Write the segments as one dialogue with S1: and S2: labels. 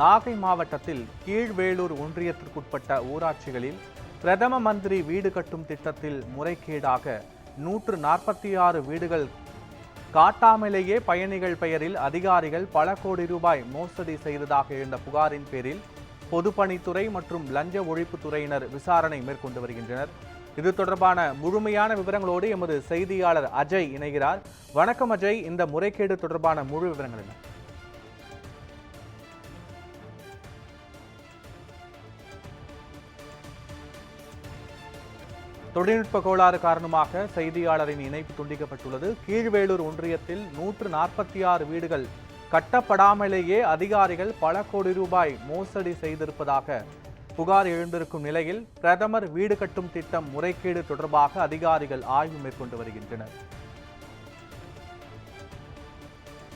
S1: நாகை மாவட்டத்தில் கீழ்வேளூர் ஒன்றியத்திற்குட்பட்ட ஊராட்சிகளில் பிரதம மந்திரி வீடு கட்டும் திட்டத்தில் முறைகேடாக நூற்று நாற்பத்தி ஆறு வீடுகள் காட்டாமலேயே பயணிகள் பெயரில் அதிகாரிகள் பல கோடி ரூபாய் மோசடி செய்ததாக எழுந்த புகாரின் பேரில் பொதுப்பணித்துறை மற்றும் லஞ்ச ஒழிப்புத்துறையினர் விசாரணை மேற்கொண்டு வருகின்றனர் இது தொடர்பான முழுமையான விவரங்களோடு எமது செய்தியாளர் அஜய் இணைகிறார் வணக்கம் அஜய் இந்த முறைகேடு தொடர்பான முழு விவரங்கள் என்ன தொழில்நுட்ப கோளாறு காரணமாக செய்தியாளரின் இணைப்பு துண்டிக்கப்பட்டுள்ளது கீழ்வேலூர் ஒன்றியத்தில் நூற்று நாற்பத்தி ஆறு வீடுகள் கட்டப்படாமலேயே அதிகாரிகள் பல கோடி ரூபாய் மோசடி செய்திருப்பதாக புகார் எழுந்திருக்கும் நிலையில் பிரதமர் வீடு கட்டும் திட்டம் முறைகேடு தொடர்பாக அதிகாரிகள் ஆய்வு மேற்கொண்டு வருகின்றனர்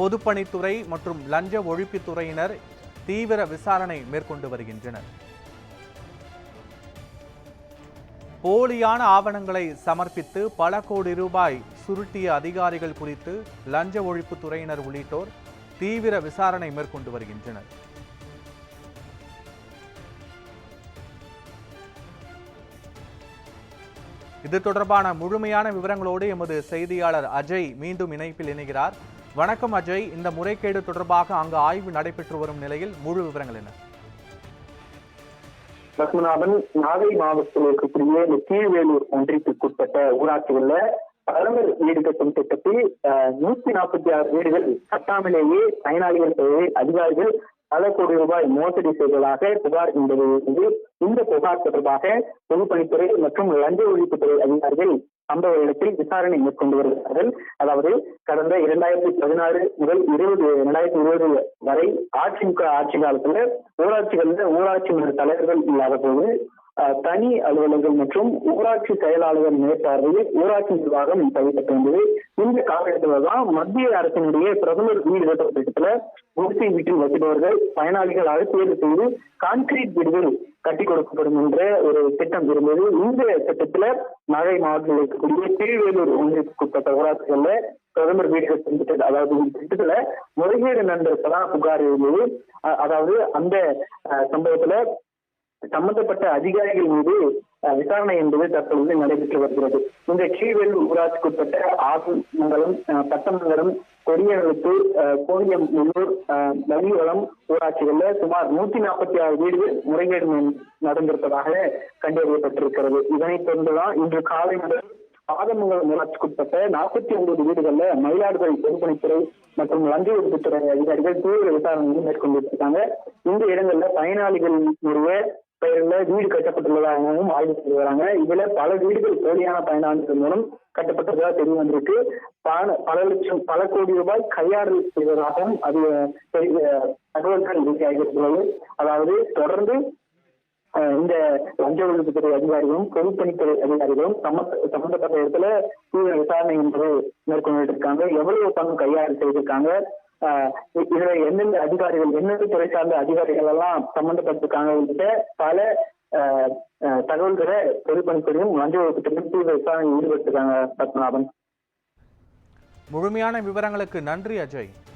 S1: பொதுப்பணித்துறை மற்றும் லஞ்ச ஒழிப்புத்துறையினர் தீவிர விசாரணை மேற்கொண்டு வருகின்றனர் போலியான ஆவணங்களை சமர்ப்பித்து பல கோடி ரூபாய் சுருட்டிய அதிகாரிகள் குறித்து லஞ்ச ஒழிப்பு துறையினர் உள்ளிட்டோர் தீவிர விசாரணை மேற்கொண்டு வருகின்றனர் இது தொடர்பான முழுமையான விவரங்களோடு எமது செய்தியாளர் அஜய் மீண்டும் இணைப்பில் இணைகிறார் வணக்கம் அஜய் இந்த முறைகேடு தொடர்பாக அங்கு ஆய்வு நடைபெற்று வரும் நிலையில் முழு விவரங்கள் என்ன
S2: பத்மநாபன் நாகை மாவட்டத்தில் இருக்கக்கூடிய இந்த கீழ்வேலூர் ஒன்றியத்திற்குட்பட்ட ஊராட்சிகள்ல பிரதமர் வீடு கட்டும் திட்டத்தில் நூத்தி நாற்பத்தி ஆறு வீடுகள் கட்டாமலேயே பயனாளிகள் பெயரில் அதிகாரிகள் பல கோடி ரூபாய் மோசடி செய்ததாக புகார் என்பது இந்த புகார் தொடர்பாக பொதுப்பணித்துறை மற்றும் லஞ்ச ஒழிப்புத்துறை அதிகாரிகள் அந்த இடத்தில் விசாரணை மேற்கொண்டு வருகிறார்கள் அதாவது கடந்த இரண்டாயிரத்தி பதினாறு முதல் இருபது இரண்டாயிரத்தி இருபது வரை அதிமுக ஆட்சி காலத்துல ஊராட்சிகளில் ஊராட்சி மன்ற தலைவர்கள் இல்லாத போது தனி அலுவலர்கள் மற்றும் ஊராட்சி செயலாளர்கள் மேற்பார்வையில் ஊராட்சி நிர்வாகம் தவிர்க்கப்பட்டது இந்த காலகட்டத்தில் தான் மத்திய அரசினுடைய பிரதமர் வீடு கட்ட திட்டத்துல குடிசை வீட்டில் வசிப்பவர்கள் பயனாளிகளாக தேர்வு செய்து கான்கிரீட் வீடுகள் கட்டி கொடுக்கப்படும் என்ற ஒரு திட்டம் இருந்தது இந்த திட்டத்துல மழை மாவட்டத்தில் இருக்கக்கூடிய திருவேலூர் ஒன்றியத்துக்குட்பட்ட ஊராட்சிகள்ல பிரதமர் வீடுகள் செஞ்சுட்டது அதாவது இந்த திட்டத்துல முறைகேடு நடந்திருப்பதா புகார் இருந்தது அதாவது அந்த சம்பவத்துல சம்பந்தப்பட்ட அதிகாரிகள் மீது விசாரணை என்பது தற்பொழுது நடைபெற்று வருகிறது இந்த கீழ்வேல் ஊராட்சிக்குட்பட்ட ஆறு நகரம் பத்தமங்கலம் கோவியம் உள்ளூர் வள்ளிவளம் ஊராட்சிகளில் சுமார் நூத்தி நாற்பத்தி ஆறு வீடு முறைகேடு நடந்திருப்பதாக கண்டறியப்பட்டிருக்கிறது இதனைத் தொடர்ந்துதான் இன்று காலை முதல் ஆதமங்கலம் ஊராட்சிக்குட்பட்ட நாற்பத்தி ஒன்பது வீடுகளில் மயிலாடுதுறை பொதுப்பணித்துறை மற்றும் லஞ்ச ஒழிப்புத்துறை அதிகாரிகள் தீவிர விசாரணையை மேற்கொண்டிருக்காங்க இந்த இடங்களில் பயனாளிகள் ஒருவர் பெயர்ல வீடு கட்டப்பட்டுள்ளதாகவும் ஆய்வு செய்து வராங்க இதுல பல வீடுகள் போலியான பயனாளிகள் மூலம் கட்டப்பட்டதாக தெரிய வந்திருக்கு பல பல லட்சம் பல கோடி ரூபாய் கையாடல் செய்வதாகவும் அது தகவல்கள் வெளியாகியிருக்கிறது அதாவது தொடர்ந்து இந்த லஞ்ச ஒழிப்புத்துறை அதிகாரிகளும் பொதுப்பணித்துறை அதிகாரிகளும் சம்பந்தப்பட்ட இடத்துல தீவிர விசாரணை என்பது மேற்கொண்டு இருக்காங்க எவ்வளவு பணம் கையாறு செய்திருக்காங்க இதுல எந்தெந்த அதிகாரிகள் எந்தெந்த துறை சார்ந்த அதிகாரிகள் எல்லாம் சம்பந்தப்பட்டிருக்காங்க பல தகவல்களை பொதுப்பணித்துறையும் லஞ்ச ஒழிப்பு திருப்பி விசாரணையில் ஈடுபட்டிருக்காங்க பத்மநாபன்
S1: முழுமையான விவரங்களுக்கு நன்றி அஜய்